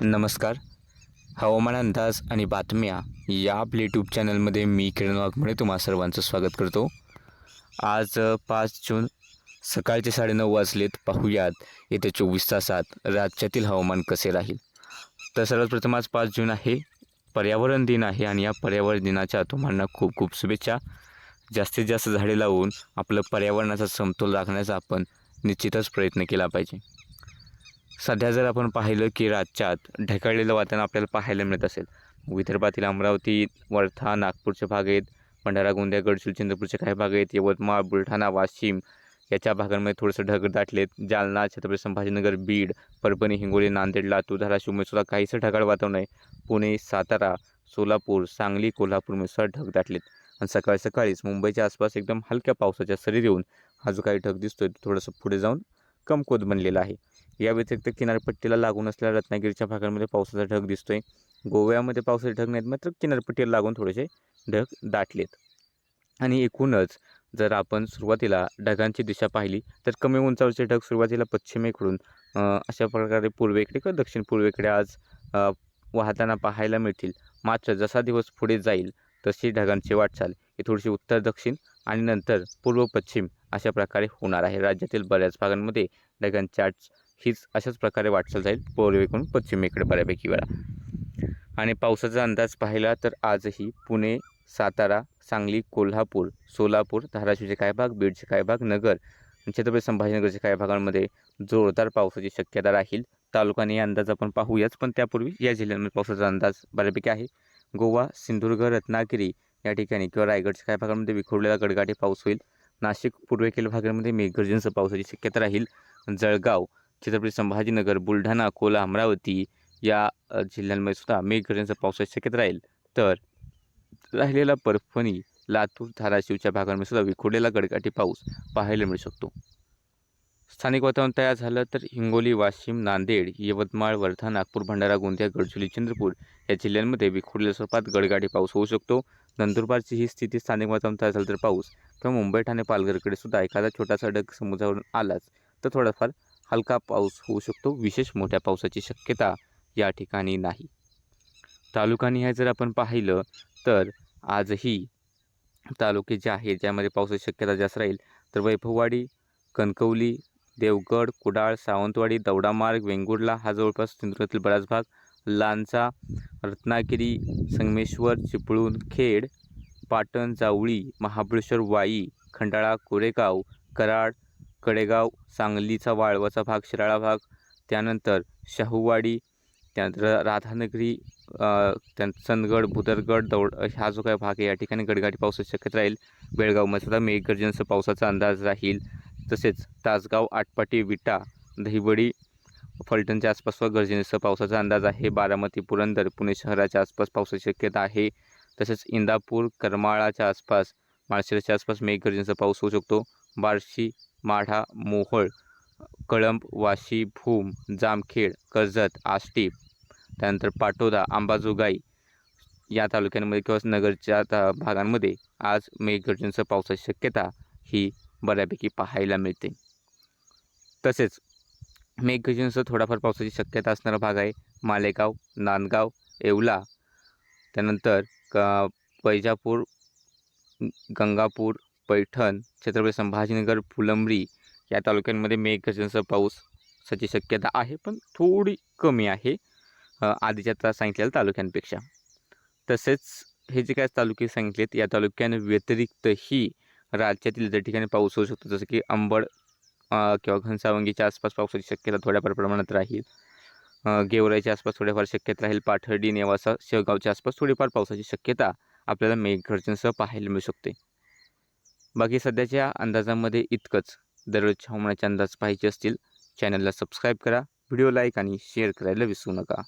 नमस्कार. हवामान अंदाज आणि बातम्या या आपल्या यूट्यूब चॅनलमध्ये मी किरण वाघमळे तुम्हा सर्वांचं स्वागत करतो. आज पाच जून सकाळचे साडेनऊ वाजलेत. पाहूयात येत्या चोवीस तासात राज्यातील हवामान कसे राहील? तर सर्वात प्रथम आज पाच जून आहे. पर्यावरण दिन आहे आणि या पर्यावरण दिनाच्या तुम्हाला खूप खूप शुभेच्छा. जास्तीत जास्त झाडे लावून आपलं पर्यावरणाचा समतोल राखण्याचा आपण निश्चितच प्रयत्न केला पाहिजे. सध्या जर आपण पाहिलं की राज्यात ढकाळलेलं वातावरण आपल्याला पाहायला मिळत असेल. विदर्भातील अमरावती वर्धा नागपूरचे भाग आहेत. भंडारा गोंदिया गडचिरोली चंद्रपूरचे काही भाग आहेत. यवतमाळ बुलढाणा वाशिम याच्या भागांमध्ये थोडंसं ढग दाटलेत. जालना छत्रपती संभाजीनगर बीड परभणी हिंगोली नांदेड लातूर धाराशिव सुद्धा काहीसं ढगाळ वातावरण आहे. पुणे सातारा सोलापूर सांगली कोल्हापूरमध्ये सुद्धा ढग दाटलेत. आणि सकाळी सकाळीच मुंबईच्या आसपास एकदम हलक्या पावसाच्या सरी देऊन हा जो काही ढग दिसतोय. तो थोडंसं पुढे जाऊन कमकुवत बनलेला आहे. या व्यतिरिक्त किनारपट्टीला लागून असलेल्या रत्नागिरीच्या भागांमध्ये पावसाचा ढग दिसतोय. गोव्यामध्ये पावसाचे ढग नाहीत मात्र किनारपट्टीला लागून थोडेसे ढग दाटलेत. आणि एकूणच जर आपण सुरुवातीला ढगांची दिशा पाहिली तर कमी उंचावरचे ढग सुरुवातीला पश्चिमेकडून अशा प्रकारे पूर्वेकडे किंवा दक्षिण पूर्वेकडे आज वाहताना पाहायला मिळतील. मात्र जसा दिवस पुढे जाईल तशी ढगांची वाटचाल ही थोडीशी उत्तर दक्षिण आणि नंतर पूर्व पश्चिम अशा प्रकारे होणार आहे. राज्यातील बऱ्याच भागांमध्ये ढगन चाट हीच अशाच प्रकारे वाटचाल जाईल पूर्वेकडून पश्चिमेकडे बऱ्यापैकी वेळा. आणि पावसाचा अंदाज पाहिला तर आजही पुणे सातारा सांगली कोल्हापूर सोलापूर धाराशिवचे काही भाग बीडचे काही भाग नगर छत्रपती संभाजीनगरच्या काही भागांमध्ये जोरदार पावसाची शक्यता राहील. तालुकाने अंदाज आपण पाहूयाच पण त्यापूर्वी या जिल्ह्यांमध्ये पावसाचा अंदाज बऱ्यापैकी आहे. गोवा सिंधुदुर्ग रत्नागिरी या ठिकाणी किंवा रायगडच्या काही भागांमध्ये विखुरलेला गडगाठी पाऊस होईल. नाशिक पूर्वेकडील भागांमध्ये मेघगर्जनेसह पावसाची शक्यता राहील. जळगाव छत्रपती संभाजीनगर बुलढाणा अकोला अमरावती या जिल्ह्यांमध्ये सुद्धा मेघगर्जनेसह पावसाची शक्यता राहील. तर राहिलेला परभणी लातूर धाराशिवच्या भागांमध्ये सुद्धा विखुरलेला गडगाठी पाऊस पाहायला मिळू शकतो. स्थानिक वातावरण तयार झालं तर हिंगोली वाशिम नांदेड यवतमाळ वर्धा नागपूर भंडारा गोंदिया गडचिरोली चंद्रपूर या जिल्ह्यांमध्ये विखुरलेल्या स्वरूपात गडगाडी पाऊस होऊ शकतो. नंदुरबारची ही स्थिती स्थानिक वातावरण तयार झालं तर पाऊस किंवा मुंबई ठाणे पालघरकडे सुद्धा एखादा छोटासा डग समुद्रावरून आलाच तर थोडाफार हलका पाऊस होऊ शकतो. विशेष मोठ्या पावसाची शक्यता या ठिकाणी नाही. तालुकानिहाय जर आपण पाहिलं तर आजही तालुके जे आहेत ज्यामध्ये पावसाची शक्यता जास्त राहील तर वैभववाडी कणकवली देवगड कुडाळ सावंतवाडी दौडामार्ग वेंगुर्ला हा जवळपास सिंधुदुर्गातील बराच भाग. लांजा रत्नागिरी संगमेश्वर चिपळूण खेड पाटण जावळी महाबळेश्वर वाई खंडाळा कोरेगाव कराड कडेगाव सांगलीचा वाळवाचा भाग शिराळा भाग त्यानंतर शाहूवाडी त्यानंतर राधानगरी अ, चंदगड भुदरगड दौड हा जो काही भाग आहे या ठिकाणी गडगाडी पावसाची शक्यता राहील. बेळगावमध्ये सुद्धा मेघगर्जनेसह पावसाचा अंदाज राहील. तसेच तासगाव आटपाटी विटा दहिवडी फलटणच्या आसपास व गरजेनुसार पावसाचा अंदाज आहे. बारामती पुरंदर पुणे शहराच्या आसपास पावसाची शक्यता आहे. तसेच इंदापूर करमाळाच्या आसपास माळशिरसच्या आसपास मेघगर्जनेसह पाऊस होऊ शकतो. बार्शी माढा मोहोळ कळंब वाशी भूम जामखेड कर्जत आष्टी त्यानंतर पाटोदा अंबाजोगाई या तालुक्यांमध्ये किंवा नगरच्या ता भागांमध्ये आज मेघगर्जनेसह पावसाची शक्यता ही बऱ्यापैकी पाहायला मिळते. तसेच मेघगर्जनेसह थोडाफार पावसाची शक्यता असणारा भाग आहे मालेगाव नांदगाव येवला. त्यानंतर क वैजापूर गंगापूर पैठण छत्रपती संभाजीनगर फुलंब्री या तालुक्यांमध्ये मेघगर्जनेसह पाऊसाची शक्यता आहे पण थोडी कमी आहे आधीच्या आता सांगितलेल्या तालुक्यांपेक्षा. तसेच हे जे काय तालुके सांगितलेत या तालुक्यांव्यतिरिक्तही राज्यातील इतर ठिकाणी पाऊस होऊ शकतो जसं की अंबड किंवा घनसावंगीच्या आसपास पावसाची शक्यता थोड्याफार प्रमाणात राहील. गेवराईच्या आसपास थोड्याफार शक्यता राहील पाथर्डी नेवासा शेवगावच्या आसपास थोडीफार पावसाची शक्यता आपल्याला मेघगर्जनसह पाहायला मिळू शकते. बाकी सध्याच्या अंदाजामध्ये इतकंच. दररोजच्या हवामानाचे अंदाज पाहिजे असतील चॅनलला सबस्क्राईब करा व्हिडिओ लाईक आणि शेअर करायला विसरू नका.